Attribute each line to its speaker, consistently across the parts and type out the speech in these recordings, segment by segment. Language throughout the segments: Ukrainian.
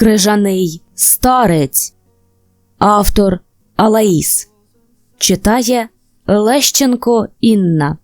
Speaker 1: Крижаний старець. Автор Алаїс. Читає Лещенко Інна.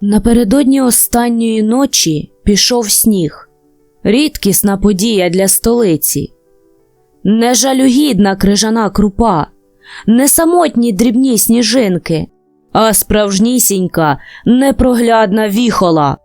Speaker 1: Напередодні останньої ночі пішов сніг. Рідкісна подія для столиці. Не жалюгідна крижана крупа, не самотні дрібні сніжинки, а справжнісінька непроглядна віхола.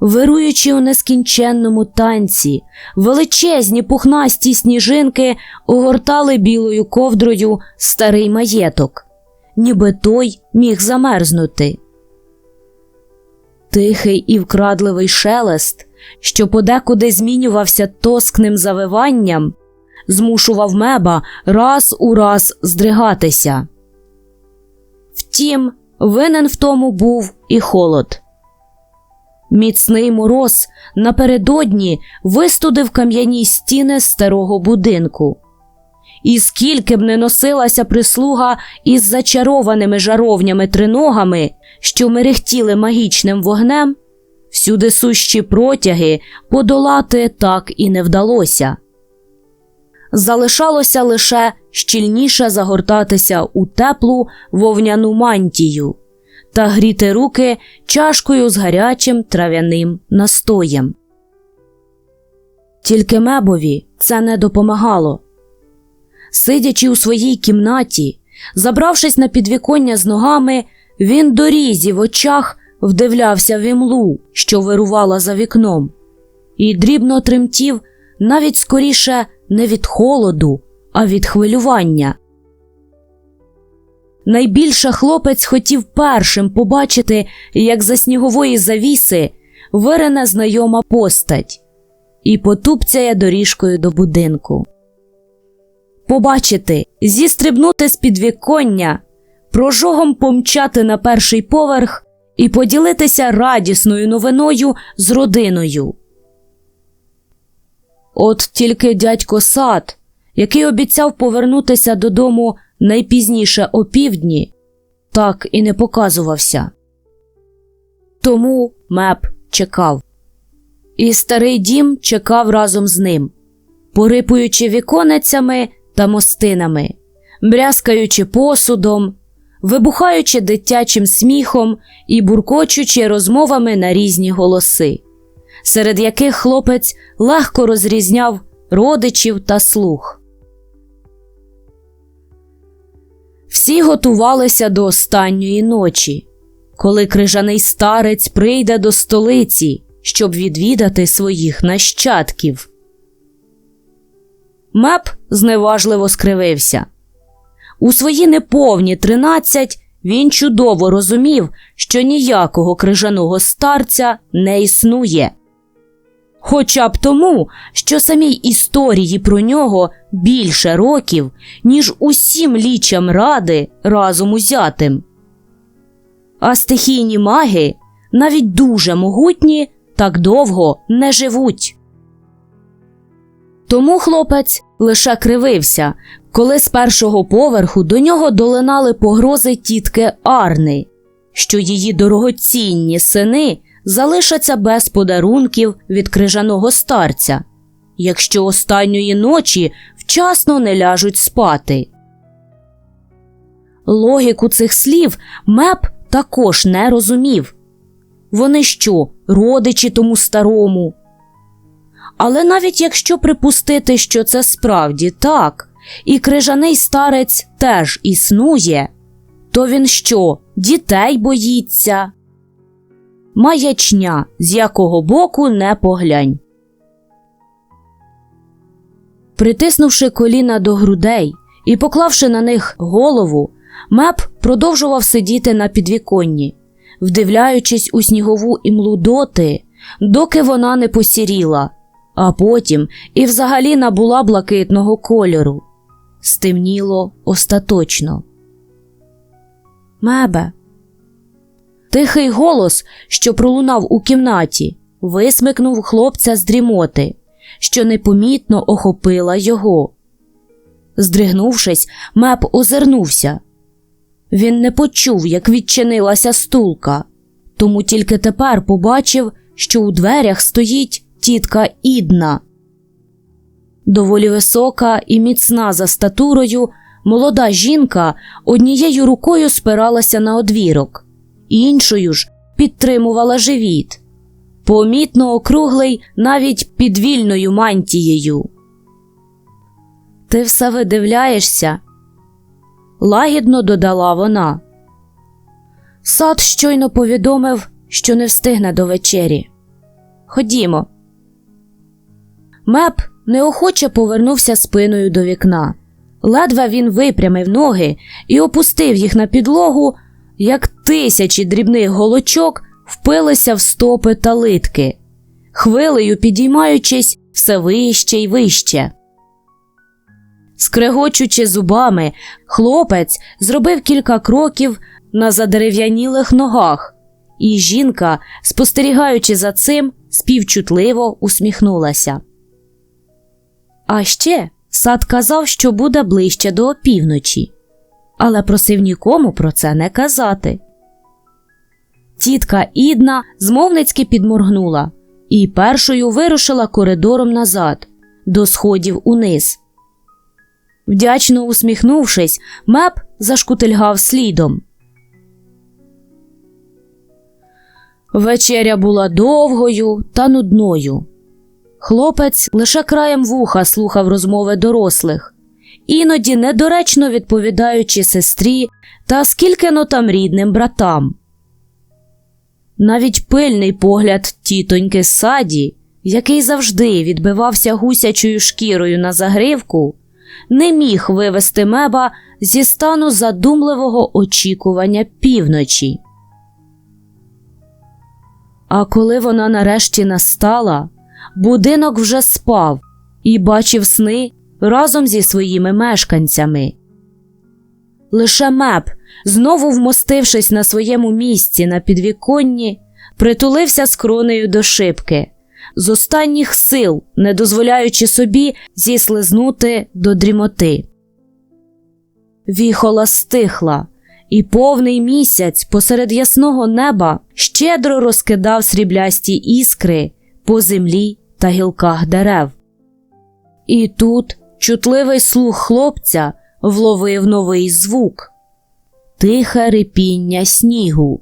Speaker 1: Вируючи у нескінченному танці, величезні пухнасті сніжинки огортали білою ковдрою старий маєток, ніби той міг замерзнути. Тихий і вкрадливий шелест, що подекуди змінювався тоскним завиванням, змушував меба раз у раз здригатися. Втім, винен в тому був і холод. Міцний мороз напередодні вистудив кам'яні стіни старого будинку. І скільки б не носилася прислуга із зачарованими жаровнями триногами, що мерехтіли магічним вогнем, всюди сущі протяги подолати так і не вдалося. Залишалося лише щільніше загортатися у теплу вовняну мантію та гріти руки чашкою з гарячим трав'яним настоєм. Тільки мебові це не допомагало. Сидячи у своїй кімнаті, забравшись на підвіконня з ногами, він дорізі в очах вдивлявся в імлу, що вирувала за вікном, і дрібно тремтів навіть скоріше не від холоду, а від хвилювання. Найбільше хлопець хотів першим побачити, як за снігової завіси вирене знайома постать і потупцяє доріжкою до будинку. Побачити, зістрибнути з підвіконня, прожогом помчати на перший поверх і поділитися радісною новиною з родиною. От тільки дядько Сад, який обіцяв повернутися додому найпізніше опівдні, так і не показувався. Тому меп чекав. І старий дім чекав разом з ним, порипуючи віконецями та мостинами, брязкаючи посудом, вибухаючи дитячим сміхом і буркочучи розмовами на різні голоси, серед яких хлопець легко розрізняв родичів та слух. Всі готувалися до останньої ночі, коли крижаний старець прийде до столиці, щоб відвідати своїх нащадків. Меп зневажливо скривився. У свої неповні тринадцять він чудово розумів, що ніякого крижаного старця не існує. Хоча б тому, що самій історії про нього більше років, ніж усім лічам ради разом узятим. А стихійні маги, навіть дуже могутні, так довго не живуть. Тому хлопець лише кривився, коли з першого поверху до нього долинали погрози тітки Арни, що її дорогоцінні сини залишаться без подарунків від крижаного старця, якщо останньої ночі вчасно не ляжуть спати. Логіку цих слів меп також не розумів. Вони що, родичі тому старому? Але навіть якщо припустити, що це справді так, і крижаний старець теж існує, то він що, дітей боїться? Маячня, з якого боку не поглянь. Притиснувши коліна до грудей і поклавши на них голову, меп продовжував сидіти на підвіконні, вдивляючись у снігову імлу доти, доки вона не посіріла, а потім і взагалі набула блакитного кольору. Стемніло остаточно. Мебе. Тихий голос, що пролунав у кімнаті, висмикнув хлопця з дрімоти, що непомітно охопила його. Здригнувшись, меп озирнувся. Він не почув, як відчинилася стулка, тому тільки тепер побачив, що у дверях стоїть тітка Ідна. Доволі висока і міцна за статурою, молода жінка однією рукою спиралася на одвірок, іншою ж підтримувала живіт, помітно округлий навіть під вільною мантією. Ти все видивляєшся, лагідно додала вона. Сад щойно повідомив, що не встигне до вечері. Ходімо. Меп неохоче повернувся спиною до вікна. Ледве він випрямив ноги і опустив їх на підлогу, як тисячі дрібних голочок впилися в стопи та литки, хвилею підіймаючись все вище й вище. Скрегочучи зубами, хлопець зробив кілька кроків на задерев'янілих ногах, і жінка, спостерігаючи за цим, співчутливо усміхнулася. А ще сад казав, що буде ближче до опівночі, але просив нікому про це не казати. Тітка Ідна змовницьки підморгнула і першою вирушила коридором назад, до сходів униз. Вдячно усміхнувшись, меп зашкутильгав слідом. Вечеря була довгою та нудною. Хлопець лише краєм вуха слухав розмови дорослих, іноді недоречно відповідаючи сестрі та скільки-но там рідним братам. Навіть пильний погляд тітоньки саді, який завжди відбивався гусячою шкірою на загривку, не міг вивести меба зі стану задумливого очікування півночі. А коли вона нарешті настала, будинок вже спав і бачив сни разом зі своїми мешканцями. Лише меп, знову вмостившись на своєму місці на підвіконні, притулився скронею до шибки, з останніх сил, не дозволяючи собі зіслизнути до дрімоти. Віхола стихла, і повний місяць посеред ясного неба щедро розкидав сріблясті іскри по землі та гілках дерев. І тут чутливий слух хлопця вловив новий звук тихе рипіння снігу.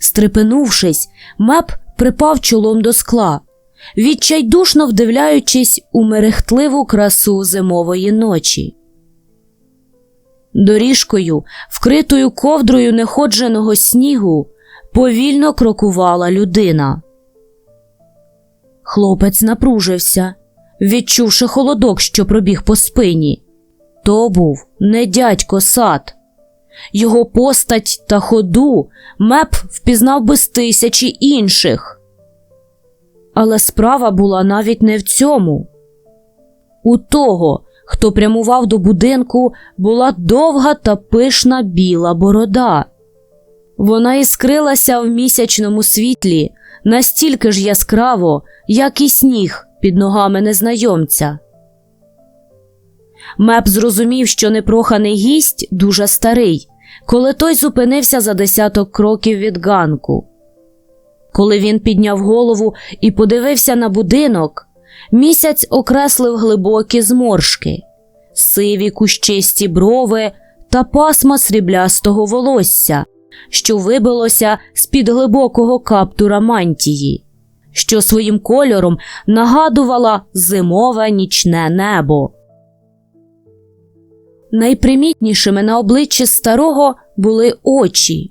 Speaker 1: Стрепенувшись, меп припав чолом до скла, відчайдушно вдивляючись у мерехтливу красу зимової ночі. Доріжкою, вкритою ковдрою неходженого снігу, повільно крокувала людина. Хлопець напружився, відчувши холодок, що пробіг по спині. То був не дядько сад. Його постать та ходу меп впізнав без тисячі інших. Але справа була навіть не в цьому. У того, хто прямував до будинку, була довга та пишна біла борода. Вона іскрилася в місячному світлі настільки ж яскраво, як і сніг під ногами незнайомця. Меп зрозумів, що непроханий гість дуже старий, коли той зупинився за десяток кроків від ганку. Коли він підняв голову і подивився на будинок, місяць окреслив глибокі зморшки, сиві кущисті брови та пасма сріблястого волосся, що вибилося з під глибокого каптура мантії, що своїм кольором нагадувала зимове нічне небо. Найпримітнішими на обличчі старого були очі.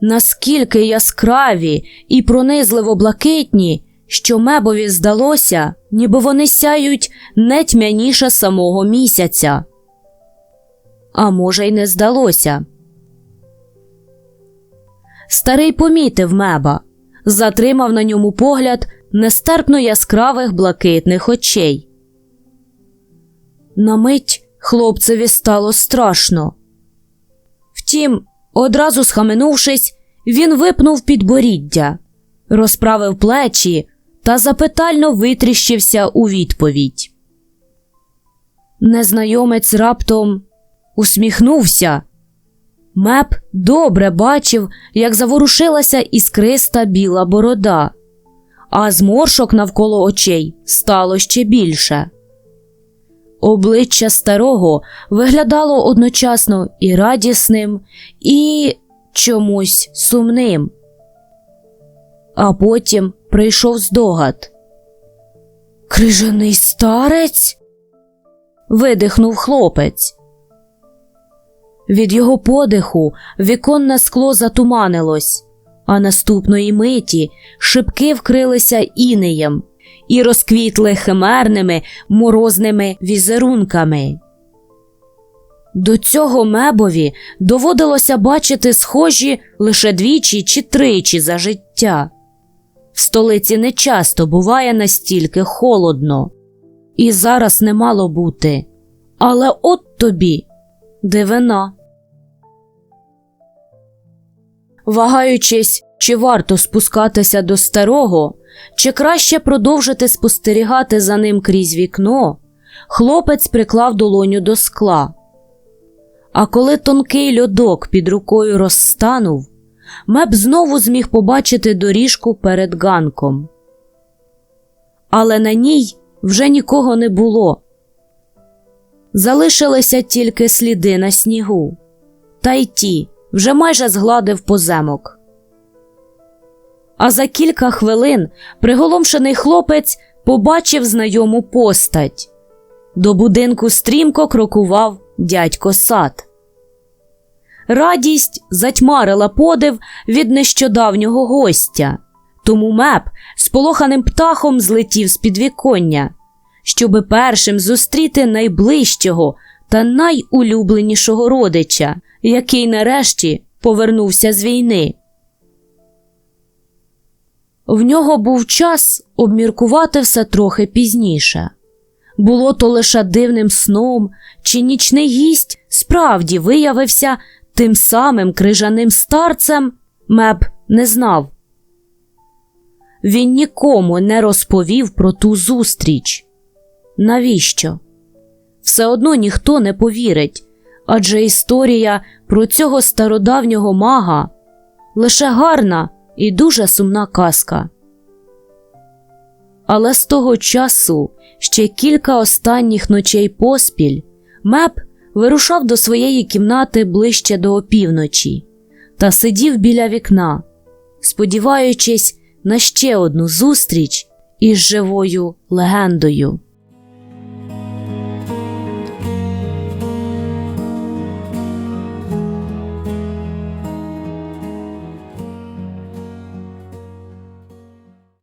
Speaker 1: Наскільки яскраві і пронизливо блакитні, що мебові здалося, ніби вони сяють не тьмяніше самого місяця. А може, й не здалося. Старий помітив меба, затримав на ньому погляд нестерпно яскравих блакитних очей. На мить хлопцеві стало страшно. Втім, одразу схаменувшись, він випнув підборіддя, розправив плечі та запитально витріщився у відповідь. Незнайомець раптом усміхнувся. Меп добре бачив, як заворушилася іскриста біла борода, а зморшок навколо очей стало ще більше. Обличчя старого виглядало одночасно і радісним, і чомусь сумним. А потім прийшов здогад. Крижаний старець? видихнув хлопець. Від його подиху віконне скло затуманилось, а наступної миті шибки вкрилися інеєм і розквітли химерними морозними візерунками. До цього мебові доводилося бачити схожі лише двічі чи тричі за життя. В столиці не часто буває настільки холодно, і зараз не мало бути. Але от тобі дивина. Вагаючись, чи варто спускатися до старого, чи краще продовжити спостерігати за ним крізь вікно, хлопець приклав долоню до скла. А коли тонкий льодок під рукою розстанув, Меп знову зміг побачити доріжку перед ганком. Але на ній вже нікого не було. Залишилися тільки сліди на снігу, та й ті вже майже згладив поземок. А за кілька хвилин приголомшений хлопець побачив знайому постать. До будинку стрімко крокував дядько сад. Радість затьмарила подив від нещодавнього гостя, тому меп сполоханим птахом злетів з підвіконня, щоби першим зустріти найближчого та найулюбленішого родича, який нарешті повернувся з війни. В нього був час обміркувати все трохи пізніше. Було то лише дивним сном, чи нічний гість справді виявився тим самим крижаним старцем, Меп не знав. Він нікому не розповів про ту зустріч. Навіщо? Все одно ніхто не повірить, адже історія про цього стародавнього мага лише гарна і дуже сумна казка. Але з того часу ще кілька останніх ночей поспіль Меп вирушав до своєї кімнати ближче до опівночі та сидів біля вікна, сподіваючись на ще одну зустріч із живою легендою.